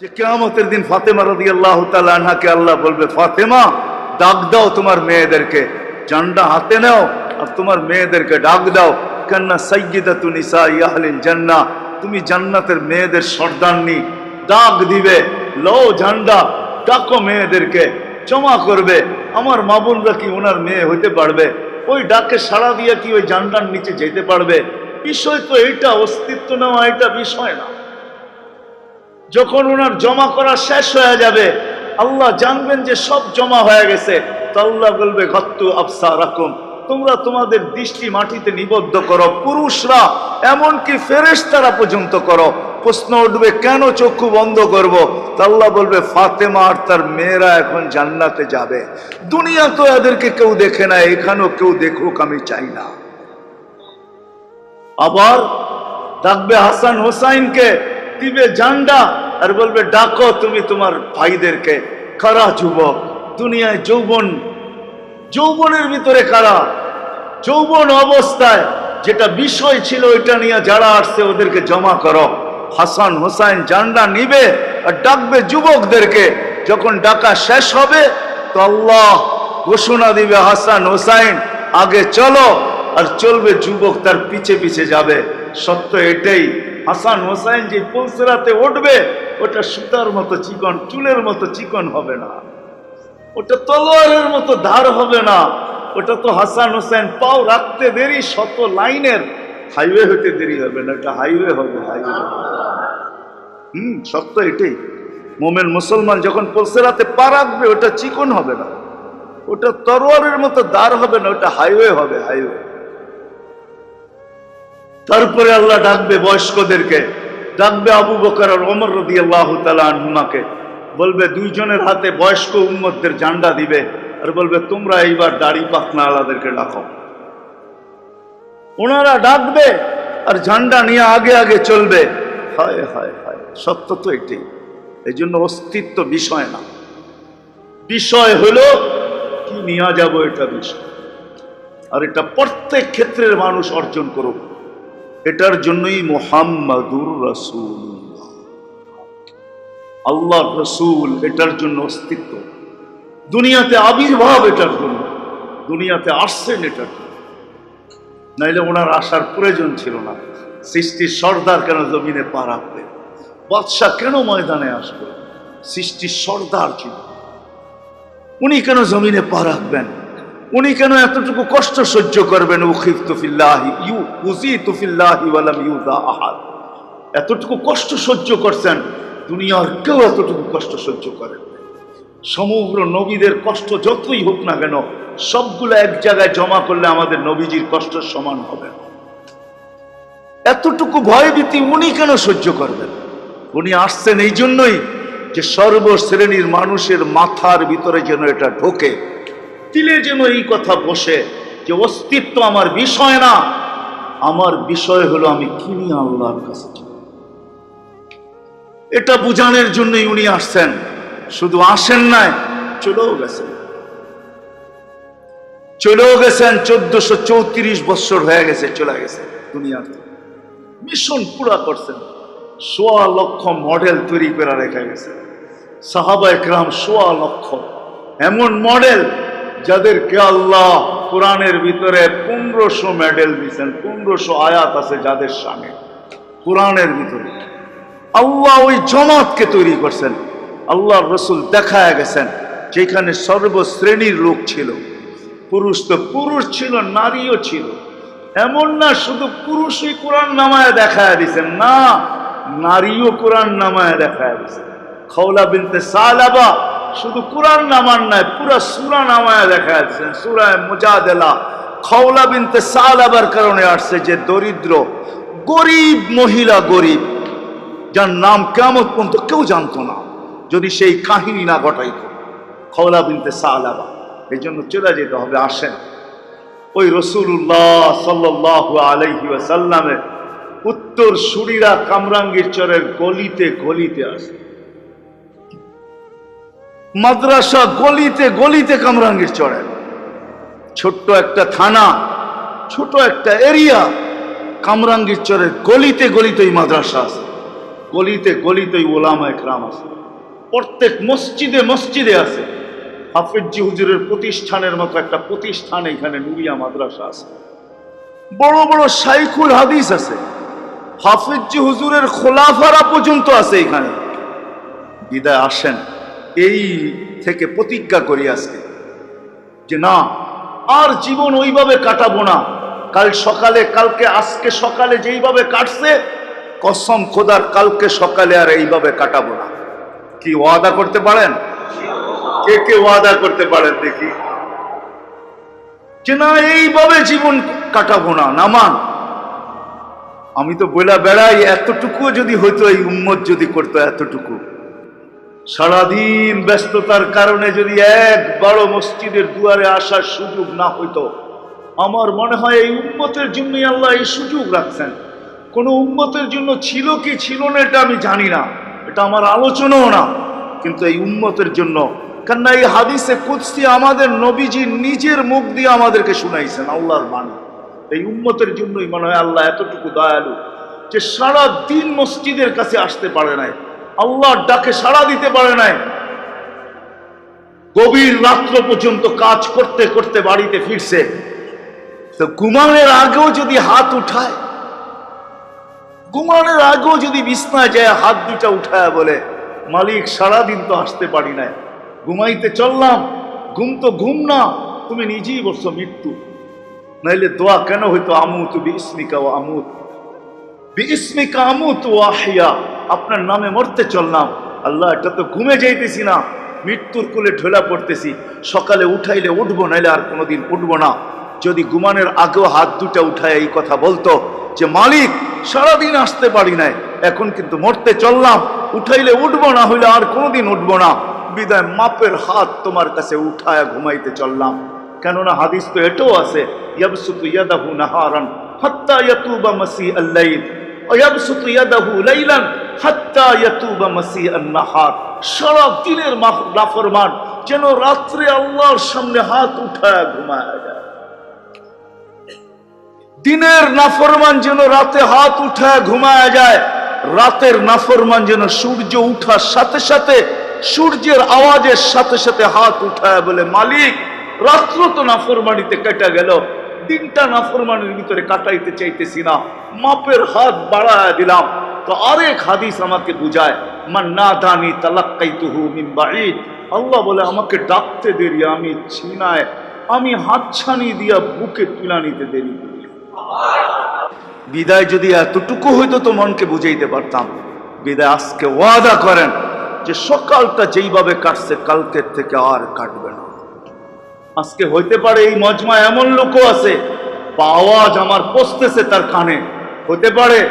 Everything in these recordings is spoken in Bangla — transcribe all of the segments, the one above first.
যে কেয়ামতের দিন ফাতেমা রাদি আল্লাহ আনহাকে আল্লাহ বলবে, ফাতেমা, ডাক দাও তোমার মেয়েদেরকে। জান্ডা হাতে নাও আর তোমার মেয়েদেরকে ডাক দাও। কেননা সৈয়দা তু নিসা ইয়াহলিন জান্না তুমি জান্নাতের মেয়েদের সর্দারনি ডাক দিবে লো ঝান্ডা, ডাকো মেয়েদেরকে, জমা করবে। আমার মাবুনরা কি ওনার মেয়ে হইতে পারবে? ওই ডাকে সাড়া দিয়ে কি ওই জান্ডার নিচে যেতে পারবে? বিষয় তো এইটা, অস্তিত্ব নেওয়া এটা বিষয় না। যখন ওনার জমা করা শেষ হয়ে যাবে, আল্লাহ জানবেন যে সব জমা হয়ে গেছে। তো আল্লাহ বলবে, ঘত্তু আফসা রাকুম তোমরা তোমাদের দৃষ্টি মাটিতে নিবদ্ধ করো। পুরুষরা এমনকি ফেরেশতারা পর্যন্ত করো। প্রশ্ন উঠবে, কেন চক্ষু বন্ধ করব? আল্লাহ বলবে, ফাতেমা আর তার মেয়েরা এখন জান্নাতে যাবে। দুনিয়া তো এদেরকে কেউ দেখে না, এখানেও কেউ দেখুক, আমি চাই না। আবার ডাকবে হাসান হোসাইনকে দিবে জান্ডা আর বলবে, ডাকো তুমি তোমার ভাইদেরকে। কারা যুবক? দুনিয়ায় যৌবন। যৌবনের ভিতরে কারা? যৌবন অবস্থায় যেটা বিষয় ছিল ওইটা নিয়ে যারা আসছে ওদেরকে জমা করো। হাসান হোসাইন জান্ডা নিবে আর ডাকবে যুবকদেরকে। যখন ডাকা শেষ হবে, তো আল্লাহ ঘোষণা দিবে, হাসান হোসাইন, আগে চলো। আর চলবে, যুবক তার পিছে পিছে যাবে। সত্য এটাই। হাসান হোসাইন যে পুলসেরাতে উঠবে, ওটা সুতার মতো চিকন, চুলের মতো চিকন হবে না। ওটা তলোয়ারের মতো ধার হবে না। ওটা তো হাসান হোসেন পাও রাখতে দেরি, শত লাইনের। হাইওয়ে হতে দেরি হবে না এটা হাইওয়ে হবে, হাইওয়ে হুম, সত্য এটাই। মোমেন মুসলমান যখন পলসেরাতে পা রাখবে, ওটা চিকন হবে না। ওটা তরোয়ারের মতো দাঁড় হবে না, ওটা হাইওয়ে হবে, হাইওয়ে। তারপরে আল্লাহ ডাকবে বয়স্কদেরকে, ডাকবে আবু বকর ওমর রদি আল্লাহ আনহুমাকে, বলবে, দুইজনের হাতে বয়স্ক উম্মতদের জান্ডা দিবে। আর বলবে, তোমরা এইবার দাড়ি পাখনা আলাদেরকে ডাকো। ওনারা ডাকবে আর ঝান্ডা নিয়ে আগে আগে চলবে। হায় হায় হায়, সত্য তো এটাই এই জন্য অস্তিত্ব বিষয় না। বিষয় হলো, কি নিয়ে যাব এটা বিষয়? আর এটা প্রত্যেক ক্ষেত্রের মানুষ অর্জন করুক। এটার জন্যই মোহাম্মদুর রসুল আল্লাহ রসুল এটার জন্য অস্তিত্ব। দুনিয়াতে আবির্ভাব এটার জন্য। দুনিয়াতে আসছেন এটার জন্য। নাইলে ওনার আসার প্রয়োজন ছিল না। সৃষ্টির সর্দার কেন জমিনে পা রাখবে? বাদশাহ কেন ময়দানে আসবে? সৃষ্টির সর্দার ছিল। উনি কেন জমিনে পা রাখবেন? উনি কেন এতটুকু কষ্ট সহ্য করবেন? তুফিল্লাহি এতটুকু কষ্ট সহ্য করছেন, দুনিয়ার কেউ এতটুকু কষ্ট সহ্য করেন সমগ্র নবীদের কষ্ট যতই হোক না কেন, সবগুলো এক জায়গায় জমা করলে আমাদের নবীজির কষ্ট সমান হবে। এতটুকু ভয়ভীতি উনি কেন সহ্য করবেন? উনি আসছেন এই জন্যই যে সর্বশ্রেণীর মানুষের মাথার ভিতরে যেন এটা ঢোকে। দিলে যেন এই কথা বসে যে অস্তিত্ব আমার বিষয় না, আমার বিষয় হলো আমি কিনি আল্লাহর কাছে এটা বুঝানোর জন্যই উনি আসছেন। শুধু আসেন নাই, চলেও গেছেন। চলেও গেছেন, চোদ্দশো চৌত্রিশ বছর হয়ে গেছে, চলে গেছে দুনিয়ার মিশন পুরা করছেন। সোয়া লক্ষ মডেল তৈরি করে রেখে গেছে সাহাবা একরাম সোয়া লক্ষ। এমন মডেল যাদেরকে আল্লাহ কোরআনের ভিতরে পনেরোশো মেডেল দিয়েছেন, পনেরোশো আয়াত আছে যাদের সামনে। কোরআনের ভিতরে। আল্লাহ ওই জমাতকে তৈরি করছেন। আল্লাহ রসুল দেখায় গেছেন, যেখানে সর্বশ্রেণীর লোক ছিল। পুরুষ তো পুরুষ ছিল, নারীও ছিল। এমন না শুধু পুরুষই কোরআন নামায় দেখায় দিছেন না, নারীও কোরআন নামায় দেখায় দিছেন খৌলা বিনতে সালাবা শুধু কোরআন নামার নাই, পুরো সুরা নামায় দেখা দিছেন সুরায় মুজাদেলা খৌলা বিনতে সালাবার কারণে আসছে যে দরিদ্র, গরিব মহিলা গরিব, যার নাম কেমন পর্যন্ত কেউ জানতো না, যদি সেই কাহিনী না ঘটাইত। খওলা বিনতে সালাবা, এই জন্য চলে যেতে হবে, আসেন। ওই রসুল্লাহ সাল্লাহ আলাইহি সাল্লামের উত্তর সুরিরা কামরাঙ্গীর চরের গলিতে গলিতে আসে। মাদ্রাসা গলিতে গলিতে কামরাঙ্গীর চরের ছোট্ট একটা থানা, ছোট একটা এরিয়া, কামরাঙ্গীর চরের গলিতে গলিতে ওই মাদ্রাসা আছে। গলিতে গলিতেই ওলামা একরাম আছে। প্রত্যেক মসজিদে মসজিদে আছে। হাফিজি হুজুরের প্রতিষ্ঠানের মতো একটা প্রতিষ্ঠান এখানে নুরিয়া মাদ্রাসা আছে। বড় বড় সাইকুল হাদিস আছে। হাফিজি হুজুরের খোলাফারা পর্যন্ত আছে এখানে। বিদায় আসেন। এই থেকে প্রতিজ্ঞা করি আজকে যে না, আর জীবন ওইভাবে কাটাবো না। কাল সকালে, কালকে, আজকে সকালে যেইভাবে কাটছে, কসম খোদার, কালকে সকালে আর এইভাবে কাটাবো না। কি ওয়াদা করতে পারেন? কে কে ওয়াদা করতে পারেন দেখি। যে না, এইভাবে জীবন কাটাবো না নামান আমি তো বইলা বেড়াই এতটুকু যদি হইতো, এই উম্মত যদি করতো, এতটুকু। সারাদিন ব্যস্ততার কারণে যদি এক বড় মসজিদের দুয়ারে আসার সুযোগ না হইতো, আমার মনে হয় এই উম্মতের জন্যই আল্লাহ এই সুযোগ রাখছেন। কোন উম্মতের জন্য ছিল কি ছিল না, এটা আমি জানি না। এটা আমার আলোচনাও না। কিন্তু এই উম্মতের জন্য, কেননা এই হাদিসে কুৎসি আমাদের নবীজি নিজের মুখ দিয়ে আমাদেরকে শুনাইছেন, আল্লাহর বাণী। এই উম্মতের জন্যই মনে হয় আল্লাহ এতটুকু দয়ালু যে সারা দিন মসজিদের কাছে আসতে পারে নাই। আল্লাহর ডাকে সাড়া দিতে পারে নাই। গভীর রাত্র পর্যন্ত কাজ করতে করতে বাড়িতে ফিরছে। তো ঘুমানোর আগেও যদি হাত উঠায়, ঘুমানোর আগেও যদি বিছনায় যায়, হাত দুটা উঠায় বলে, মালিক সারাদিন তো আসতে পারি নাই। ঘুমাইতে চললাম, ঘুম তো ঘুম না, তুমি নিজেই বলছো মৃত্যু। নাইলে দোয়া কেন হইতো? আমুত বিস্মিকা ও আমুত। বিস্মিকা আমুত ও আহিয়া আপনার নামে মরতে চললাম। আল্লাহ, এটা তো ঘুমে যাইতেছি না। মৃত্যুর কোলে ঢোলা পড়তেছি। সকালে উঠাইলে উঠবো, নাইলে আর কোনোদিন উঠবো না। যদি ঘুমানোর আগেও হাত দুটা উঠায় এই কথা বলতো যে, মালিক, সারাদিন আসতে পারি নাই, এখন কিন্তু মরতে চললাম। উঠাইলে উঠবো না, হইলে আর কোনোদিন উঠবো না। বিদায় মাপের হাত তোমার কাছে উঠায় ঘুমাইতে চললাম। কেননা হাদিস তো এটাও আছে, ইয়াবসুতু ইয়াদাহু নাহারান হাত্তা ইয়াতুবা মাসি আল্লাইল ويبسط يده ليلا حتى يتوب مسيء النهار সারা দিনের নাফরমান যেন রাত্রে আল্লাহর সামনে হাত উঠায় ঘুমায় যায় দিনের নাফরমান যেন রাতে হাত উঠায় ঘুমায় যায় রাতের নাফরমান যেন সূর্য উঠার সাথে সাথে সূর্যের আওয়াজের সাথে সাথে হাত উঠায় বলে মালিক রাত্র তো নাফরমানিতে কেটে গেল দিনটা নাফরমানির ভিতরে কাটাইতে চাইতেছি না। মাপের হাত বাড়ায় দিলাম। তো আরেক হাদিস আমাকে বুঝায়, মান না দানি তালাক্কাই তুহু মিন বাঈদ। আল্লাহ বলে, আমাকে ডাকতে দেরি, আমি ছিনায়। আমি হাতছানি দিয়া বুকে তুলা নিতে দেরি বিদায় যদি এতটুকু হইতো তো মনকে বুঝাইতে পারতাম। বিদায় আজকে ওয়াদা করেন যে সকালটা যেইভাবে কাটছে, কালকের থেকে আর কাটবে না। আজকে হইতে পারে এই মজমা এমন লোকও আছে, বা আওয়াজ আমার পচতেছে তার কানে। হতে পারে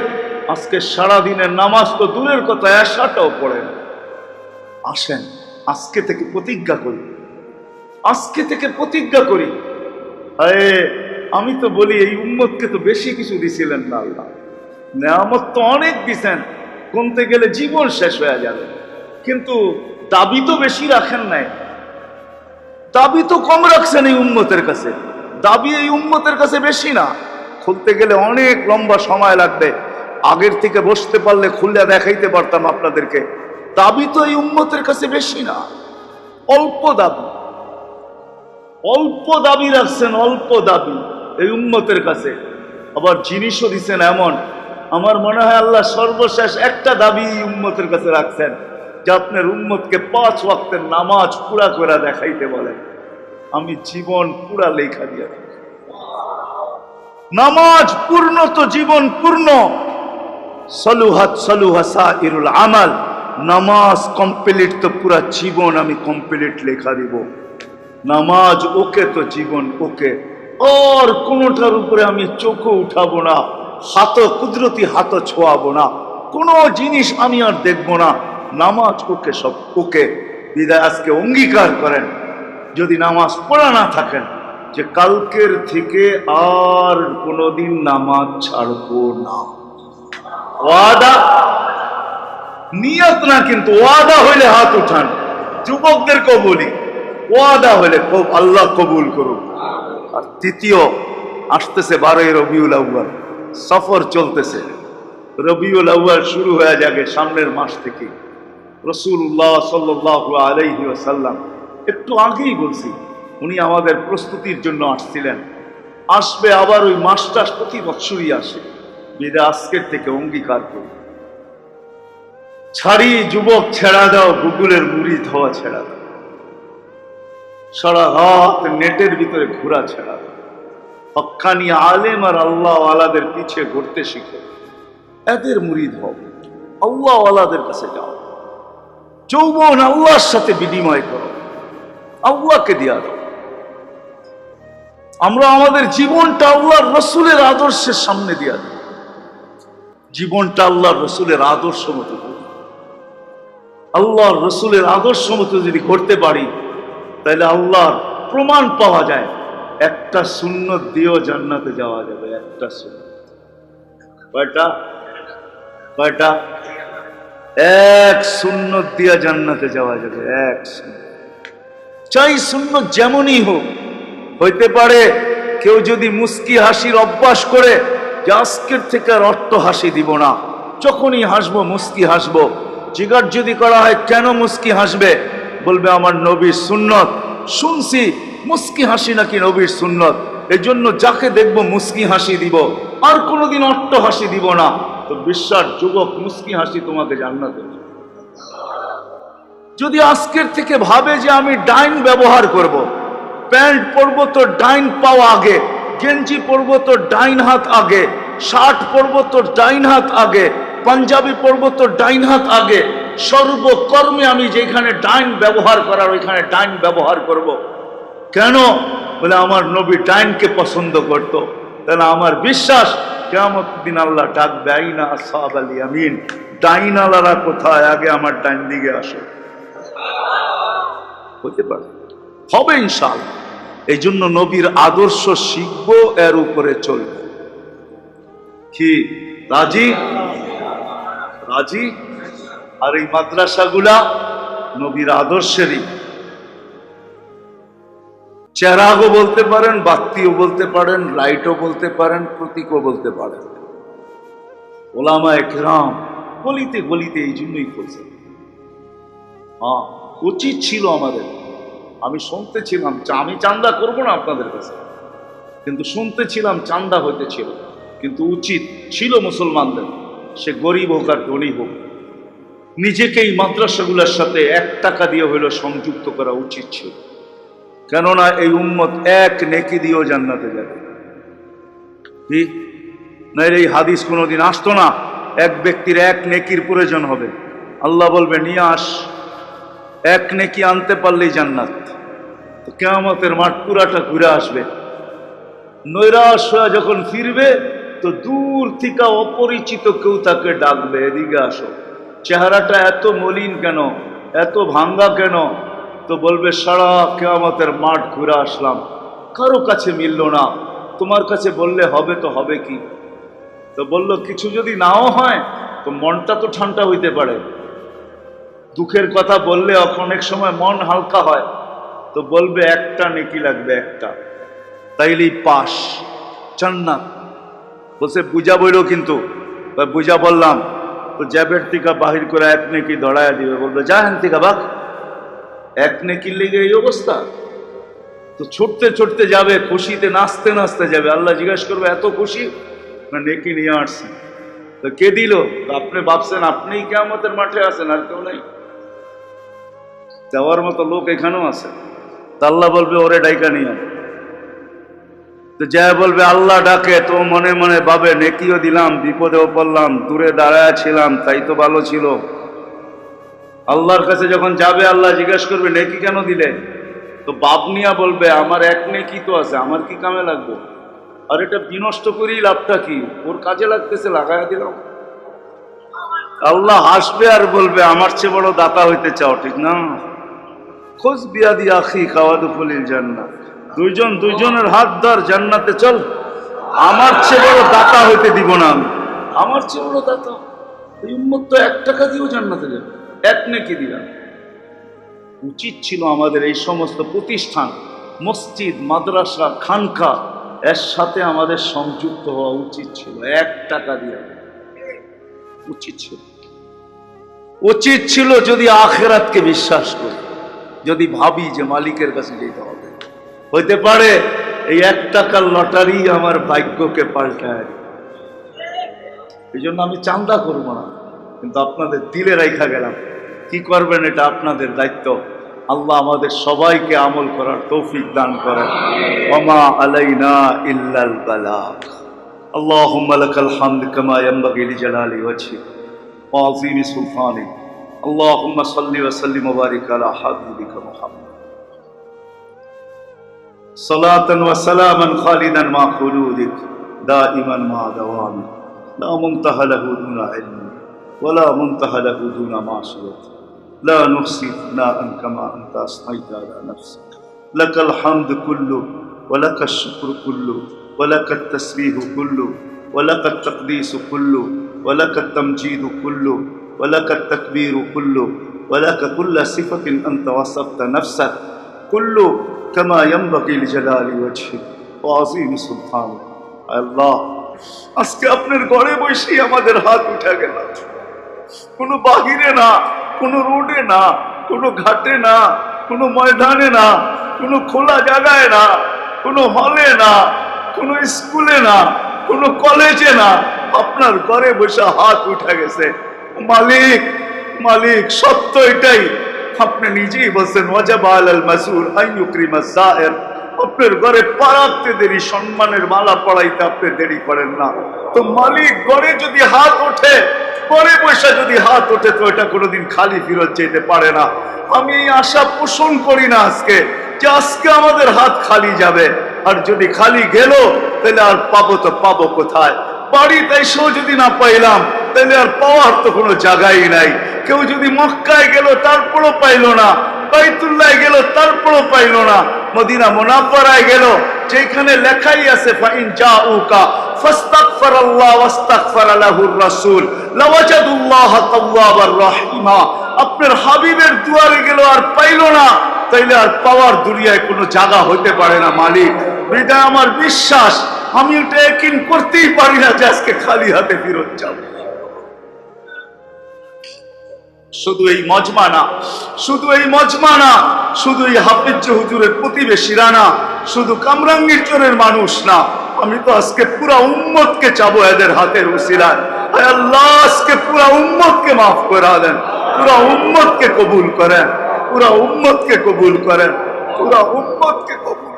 আজকে সারা দিনের নামাজ তো দূরের কথা, এসাটাও পড়ে না। আসেন, আজকে থেকে প্রতিজ্ঞা করি। আজকে থেকে প্রতিজ্ঞা করি। আরে, আমি তো বলি, এই উম্মতকে তো বেশি কিছু দিছিলেন না আল্লাহ। নেয়ামত তো অনেক দিছেন, গুনতে গেলে জীবন শেষ হয়ে যাবে। কিন্তু দাবি তো বেশি রাখেন নাই। দাবি তো কম রাখছেন এই উম্মতের কাছে। দাবি এই উম্মতের কাছে বেশি না। খুলতে গেলে অনেক লম্বা সময় লাগবে। আগের থেকে বসতে পারলে খুলে দেখাইতে পারতাম আপনাদেরকে। দাবি তো এই উম্মতের কাছে বেশি না। অল্প দাবি। অল্প দাবি রাখছেন, অল্প দাবি এই উম্মতের কাছে। আবার জিনিসও দিচ্ছেন এমন। আমার মনে হয় আল্লাহ সর্বশেষ একটা দাবি এই উম্মতের কাছে রাখছেন। যে আপনার উম্মতকে পাঁচ ওয়াক্তের নামাজ পুরা করে দেখাইতে বলেন। আমি জীবন পুরা লেখা দিয়ে নামাজ পূর্ণ তো জীবন পূর্ণ। সলুহাত সলুহাসা ইরুল আমাল। নামাজ কমপ্লিট তো পুরা জীবন আমি কমপ্লিট লেখা দিব। নামাজ ওকে তো জীবন ওকে। আর কোনোটার উপরে আমি চোখও উঠাবো না হাত কুদরতি হাত ছোঁয়াবো না। কোনো জিনিস আমি আর দেখব না। নামাজ ওকে সব ওকে বিদায় আজকে অঙ্গীকার করেন। যদি নামাজ পড়া না থাকেন, যে কালকের থেকে আর কোনোদিন নামাজ ছাড়বো না। ওয়াদা? নিয়ত না, কিন্তু ওয়াদা হইলে হাত উঠান। যুবকদেরকেও বলি, ওয়াদা হইলে খুব আল্লাহ কবুল করুন আর তৃতীয়, আসতেছে বারোই রবিউল আউ্বাল সফর চলতেছে। রবিউল আউয়াল শুরু হয়ে যাবে সামনের মাস থেকে। রসুল্লাহ সাল্লাহ আলাইহি ওয়াসাল্লাম, একটু আগেই বলছি, উনি আমাদের প্রস্তুতির জন্য আসছিলেন। আসবে আবার ওই মাসটা প্রতি বছরই আসে। বিদা আজকের থেকে অঙ্গীকার করি ছাড়ি যুবক ছেড়া দাও গুগলের মুড়ি ধোয়া ছেড়া দাও। সারা রাত নেটের ভিতরে ঘোরা ছেড়া দাও। হক্কানি আলেম আর আল্লাহ আলাদের পিছে ঘুরতে শিখো। এদের মুড়িদ হও আল্লাহ আলাদের কাছে যাও। যৌবন আল্লাহর সাথে বিনিময় করো। আল্লাহকে দিয়া দাও। আমরা আমাদের জীবনটা আল্লাহর রসুলের আদর্শের সামনে দিয়া দিই। জীবনটা আল্লাহর রসুলের আদর্শ মতো আল্লাহর রসুলের আদর্শ মতো যদি করতে পারি, তাহলে আল্লাহর প্রমাণ পাওয়া যায়, একটা সুন্নত দিয়েও জান্নাতে যাওয়া যাবে, একটা সুন্নত। কয়টা? কয়টা? এক সুন্নত দিয়া জান্নাতে যাওয়া যাবে, এক চাই সুন্নত যেমনই হোক, হইতে পারে কেউ যদি মুস্কি হাসির অভ্যাস করে, যে আজকের থেকে আর অট্ট হাসি দিব না। যখনই হাসবো, মুস্কি হাসবো। জিগার যদি করা হয়, কেন মুস্কি হাসবে? বলবে, আমার নবীর সুন্নত। শুনছি, মুস্কি হাসি নাকি নবীর সুন্নত? এজন্য যাকে দেখব, মুস্কি হাসি দিব। আর কোনোদিন অট্ট হাসি দিব না। তো বিশ্বাস যুবক মুস্কি হাসি তোমাকে জান্নাতে। যদি আজকের থেকে ভাবে যে আমি ডাইন ব্যবহার করব। প্যান্ট পরবো তো ডাইন পাও আগে, গেঞ্জি পরবো তো ডাইন হাত আগে, শার্ট পরবো তো ডাইন হাত আগে, পাঞ্জাবি পরবো তো ডাইন হাত আগে, সর্বকর্মে আমি যেখানে ডাইন ব্যবহার করার ওইখানে ডাইন ব্যবহার করব। কেন বলে আমার নবী ডাইনকে পছন্দ করত। তাহলে আমার বিশ্বাস কেমন দিন আল্লাহ ডাকবে আইনা সাহাব আলী আমিন ডাইন আলারা কোথায়? আগে আমার ডাইন দিকে আসো। হতে পারে। হবে ইনশাল এই জন্য নবীর আদর্শ শিখব, এর উপরে চলব। কি? রাজি? রাজি? আর এই মাদ্রাসাগুলা নবীর আদর্শেরই। চেরাগও বলতে পারেন, বাত্তিও বলতে পারেন লাইটও বলতে পারেন, প্রতীকও বলতে পারেন। ওলামা একরাম গলিতে গলিতে এই জন্যই করছে হ্যাঁ উচিত ছিল আমাদের। আমি শুনতে ছিলাম আমি চান্দা করব না আপনাদের কাছে। কিন্তু শুনতে ছিলাম চান্দা হইতে ছিল কিন্তু উচিত ছিল মুসলমানদের। সে গরিব হোক আর ধনী হোক, নিজেকেই মাদ্রাসাগুলোর সাথে এক টাকা দিয়ে হইলেও সংযুক্ত করা উচিত ছিল। কেননা এই উম্মত এক নেকি দিয়েও জান্নাতে যাবে। কি? না এই হাদিস কোনোদিন আসতো না, এক ব্যক্তির এক নেকির প্রয়োজন হবে। আল্লাহ বলবে, নিয়ে আস। এক নেকি আনতে পারলেই জান্নাত। তো কেয়ামতের মাঠ পুরাটা ঘুরে আসবে। নৈরাশ হয়ে যখন ফিরবে, তো দূর থেকে অপরিচিত কেউ তাকে ডাকবে। এদিকে আসো। চেহারাটা এত মলিন কেন? এত ভাঙ্গা কেন? তো বলবে, সারা কেয়ামতের মাঠ ঘুরে আসলাম। কারও কাছে মিলল না। তোমার কাছে বললে হবে তো হবে কি? তো বলল, কিছু যদি নাও হয়, তো মনটা তো ঠান্ডা হইতে পারে। দুঃখের কথা বললে অনেক সময় মন হালকা হয়। তো বলবে, একটা নেকি লাগবে, একটা। তাইলেই পাস। জান্নাত। বলছে, বুঝা বইল কিন্তু। বুঝা বললাম। তো জ্যাবের থেকে বাহির করে এক নেকি দড়ায় দিবে। বলবে, যা হেন থেকে বাক এক নেকির লেগে এই অবস্থা। তো ছুটতে ছুটতে যাবে, খুশিতে নাচতে নাচতে যাবে। আল্লাহ জিজ্ঞাসা করবে, এত খুশি? না, নেকি নিয়ে আসছে। তো কে দিল? আপনি ভাবছেন, আপনিই কেমতের মাঠে আছেন, আর কেউ নাই। দেওয়ার মতো লোক এখানেও আছে। তা আল্লাহ বলবে, ওরে ডাইকা নিয়ে তো যা বলবে, আল্লাহ ডাকে, তো মনে মনে ভাবে, নেকিও দিলাম, বিপদেও পড়লাম, দূরে দাঁড়ায় ছিলাম, তাই তো ভালো ছিল। আল্লাহর কাছে যখন যাবে, আল্লাহ জিজ্ঞেস করবে, নেকি কেন দিলে? তো বাপ নিয়া বলবে, আমার এক নেকি তো আছে, আমার কি কামে লাগবে? আর এটা বিনষ্ট করেই লাভটা কি? ওর কাজে লাগতেছে লাগাই দিলাম। আল্লাহ হাসবে আর বলবে, আমার চেয়ে বড় দাতা হইতে চাও, ঠিক না? খোঁজ বিয়া দিয়া আখি, খাওয়া দুফলিল জান্নাত। দুইজন দুইজনের হাত ধর, জান্নাতে চল। আমার চেয়ে বড় দাতা হইতে দিব না আমি। আমার চেয়ে বড় দাতা? এই উম্মত তো এক টাকা দিয়েও জান্নাতে যাবে। এক দিলাম? উচিত ছিল আমাদের এই সমস্ত প্রতিষ্ঠান, মসজিদ, মাদ্রাসা, খানকা, এর সাথে আমাদের সংযুক্ত হওয়া উচিত ছিল। এক টাকা দিয়ে উচিত ছিল। উচিত ছিল যদি আখেরাতকে বিশ্বাস করি, যদি ভাবি যে মালিকের কাছে যেতে হবে। হইতে পারে এই এক টাকার লটারি আমার ভাগ্যকে পাল্টায় এই জন্য আমি চান্দা করব না, কিন্তু আপনাদের দিলে রাইখা গেলাম। কি করবেন এটা আপনাদের দায়িত্ব আল্লাহ আমাদের সবাইকে আমল করার তৌফিক দান করেন ওমা আলাইনা ইল্লাল বালাগ اللهم لك الحمد كما ينبغي لجلال وجهك وعظيم سلطانك اللهم صل وسلم وبارك على حبيبك محمد صلاة وسلاما خالدا مع خلودك دائما مع دوامك لا منتهى له دون علم ولا منتهى له دون معصية لا نحصي ثناء كما أنت أثنيت على نفسك لك الحمد كله ولك الشكر كله ولك التسبيح كله ولك التقديس كله ولك التمجيد كله ولك التكبير كله ولك كل صفة أنت وصفت نفسك كله كما ينبغي لجلال وجهك وعظيم سلطانك الله আজকে আপনার ঘরে বসেই আমাদের হাত উঠে গেল কোনো বাহিরে না কোনো রোডে না, কোনো ঘাটে না, কোনো ময়দানে না, কোনো খোলা জায়গায় না, কোনো হলে না, কোনো স্কুলে না, কোনো কলেজে না, আপনার ঘরে বসে হাত উঠে গেছে। মালিক মালিক, সত্য এটাই। আপনি নিজেই বলছেন ওয়াজাব আলাল মাসুল আইয়ুকরিমা জায়ের আপনার ঘরে পাড়াতে দেরি সম্মানের মালা পড়াইতে আপনি দেরি করেন না। তো মালিক গড়ে যদি হাত ওঠে পরে পয়সা যদি হাত ওঠে, তো এটা কোনোদিন খালি ফিরত যেতে পারে না। আমি এই আশা পোষণ করি না আজকে যে আজকে আমাদের হাত খালি যাবে। আর যদি খালি গেল, তাহলে আর পাবো তো পাবো কোথায়? বাড়িতে এসেও যদি না পাইলাম, তাহলে আর পাওয়ার তো কোনো জায়গাই নাই। কেউ যদি মক্কায় গেল, তারপরও পাইলো না। বাইতুল্লাহ গেল, তারপরও পাইলো না। মদিনা মোনাব্বরায় গেল, যেখানে লেখাই আছে জাউকা ফাস্তাগফার আল্লাহ ওয়াস্তাগফার লাহুর রাসূল, লাওয়াজাদুল্লাহ তাওয়াবার রহিমা। আপনার হাবিবের দুয়ারে গেল, আর পাইলো না। তাইলে আর পাওয়ার দুনিয়ায় কোনো জায়গা হতে পারে না, মালিক। হৃদয় আমার বিশ্বাস, আমি ওটা একিন করতেই পারি না যে আজকে খালি হাতে ফিরত যাব। শুধু এই মজমা না শুধু এই মজমা না শুধু এই হাফিজ হুজুরের প্রতিবেশীরা না শুধু কামরাঙ্গীর চোরের মানুষ না, আমি তো আজকে পুরা উম্মতকে চাবো এদের হাতের উসিলায়। আল্লাহ, আজকে পুরা উম্মতকে মাফ করা দেন, পুরা উম্মতকে কবুল করেন, পুরা উম্মতকে কবুল করেন, পুরা উম্মতকে কবুল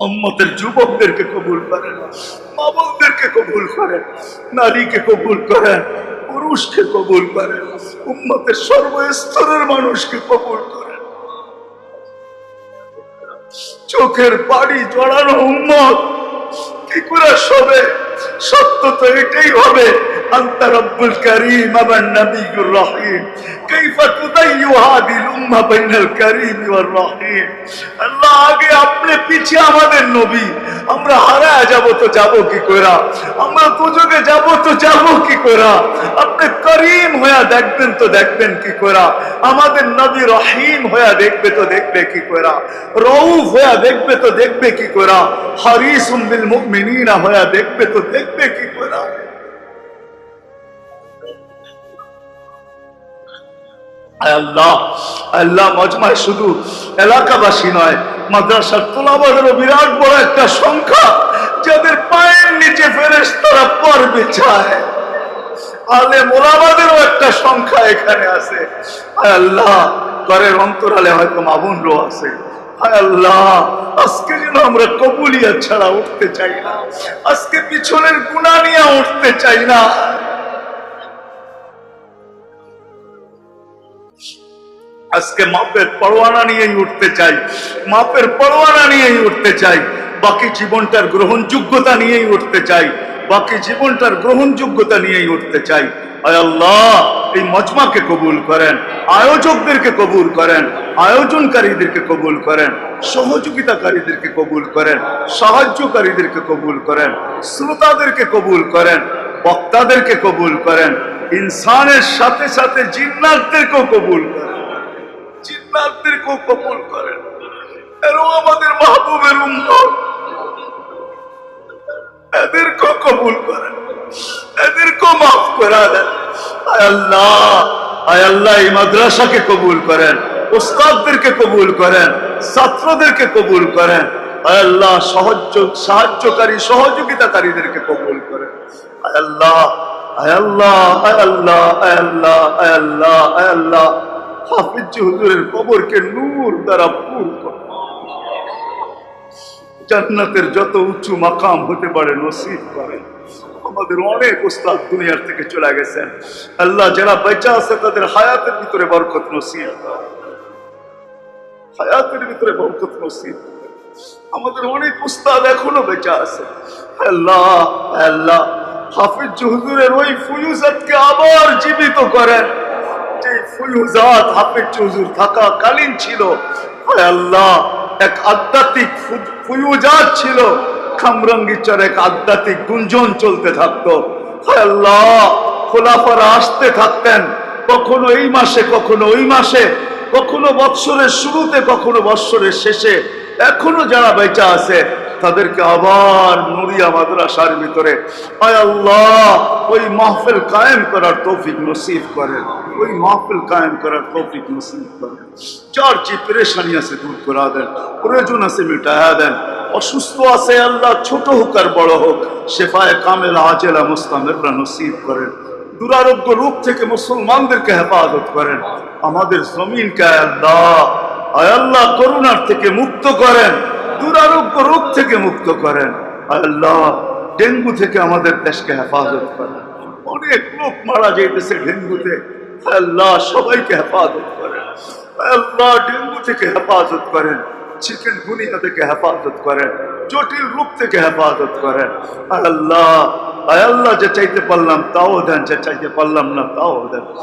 উম্মতের যুবকদেরকে কবুল করেন মামলদেরকে কবুল করেন, নারীকে কবুল করেন, পুরুষকে কবুল করেন, উম্মতের সর্বস্তরের মানুষকে কবুল করেন। চোখের বাড়ি জড়ানো উম্মত, কি করে সবে? সত্য তো এটাই হবে। أنت رب الكريم والنبي الرحيم كيف تضيع هذه الأمة بين الكريم والرحيم আল্লাহ আগে আপনি পিছিয়ে আমাদের নবী আমরা হারায় যাব তো যাব কি কইরা আমরা দুজনে যাব তো যাব কি কইরা আপনি করিম হয়ে দেখবেন তো দেখবেন কি কইরা আমাদের নবী রহিম হয়ে দেখবে তো দেখবে কি কইরা রউফ হয়ে দেখবে তো দেখবে কি কইরা হারিসুম বিল মুমিনিনা হয়ে দেখবে তো দেখবে কি কইরা আল্লাহ আল্লাহ মজমায় শুধু এলাকাবাসী নয়, মাদ্রাসার তোলাবাদেরও বিরাট বড় একটা সংখ্যা, যাদের পায়ের নিচে ফেরেস তারা পর্বে চায়। আলে মোলাবাদেরও একটা সংখ্যা এখানে আছে। আল্লাহ, ঘরের অন্তরালে হয়তো আছে। আজকে যেন আমরা কবুলিয়া ছাড়া উঠতে চাই না। আজকে পিছনের গুণা নিয়ে উঠতে চাই না। আজকে মাপের পরোয়ানা নিয়েই উঠতে চাই, মাপের পরোয়ানা নিয়েই উঠতে চাই, বাকি জীবনটার গ্রহণযোগ্যতা নিয়েই উঠতে চাই, বাকি জীবনটার গ্রহণযোগ্যতা নিয়েই উঠতে চাই। আল্লাহ, এই মজমাকে কবুল করেন, আয়োজকদেরকে কবুল করেন, আয়োজনকারীদেরকে কবুল করেন, সহযোগিতাকারীদেরকে কবুল করেন, সাহায্যকারীদেরকে কবুল করেন, শ্রোতাদেরকে কবুল করেন, বক্তাদেরকে কবুল করেন, ইনসানের সাথে সাথে জিন্নাতদেরকেও কবুল করেন। জিন্নাতদেরকেও কবুল করেন এবং আমাদের মাহবুবের উম্মত। এদেরকেও কবুল করেন এদেরকেও মাফ করা দেন। আল্লাহ আল্লাহ, এই মাদ্রাসাকে কবুল করেন কবুল করেন, ছাত্রদেরকে কবুল করেন। আল্লাহ সহজ সাহায্যকারী, সহযোগিতাকারীদেরকে কবুল করেন। আল্লাহ আল্লাহ আল্লাহ আল্লাহ আল্লাহ। হাফিজ হুজুরের কবরকে নূর দ্বারা পূর জান্নাতের যত উঁচু মাকাম হতে পারে, নসিব করে। আমাদের অনেক উস্তাদ দুনিয়ার থেকে চলে গেছেন। আল্লাহ যারা বেঁচে আছে, তাদের হায়াতের ভিতরে বরকত নসিব হায়াতের ভিতরে বরকত নসিব আমাদের অনেক উস্তাদ এখনও বেঁচে আছে। আল্লাহ আল্লাহ, হাফিজ হুজুরের ওই ফুয়ুজাতকে আবার জীবিত করেন। যে ফুয়ুজাত হাফিজ ছিল। আল্লাহ, এক আধ্যাত্মিক ছিল। খামরঙ্গিচর এক আধ্যাত্মিক গুঞ্জন চলতে থাকতো। আল্লাহ, খোলাফারা আসতে থাকতেন। কখনো এই মাসে, কখনো ওই মাসে, কখনো বৎসরের শুরুতে, কখনো বৎসরের শেষে। এখনও যারা বেঁচে আছে তাদেরকে আবার নুরিয়া মাদ্রাসার ভিতরে। আয় আল্লাহ, ওই মাহফিল কায়েম করার তৌফিক নসিব করেন। ওই মাহফিল কায়েম করার তৌফিক নসিব করেন। যার যে পেরেশানি আছে দূর করা দেন, প্রয়োজন আছে মিটায়া দেন। অসুস্থ আছে আল্লাহ, ছোট হোক আর বড় হোক, শেফায় কামেল, আজেলা, মুস্তামেররা নসিব করেন। দুরারোগ্য রূপ থেকে মুসলমানদেরকে হেফাজত করেন। আমাদের জমিনকে আল্লাহ, আয় আল্লাহ করুণার থেকে মুক্ত করেন। দুরারোগ্য রোগ থেকে মুক্ত করেন। আল্লাহ ডেঙ্গু থেকে আমাদের দেশকে হেফাজত করেন। অনেক লোক মারা যাইতেছে ডেঙ্গুতে। আল্লাহ সবাইকে হেফাজত করেন। আল্লাহ ডেঙ্গু থেকে হেফাজত করেন। চিকেন গুনিয়া থেকে হেফাজত করেন। জটিল রূপ থেকে হেফাজত করেন। আল্লাহ আল্লাহ যে চাইতে পারলাম, তাও দেন। যে চাইতে পারলাম না, তাও দেন।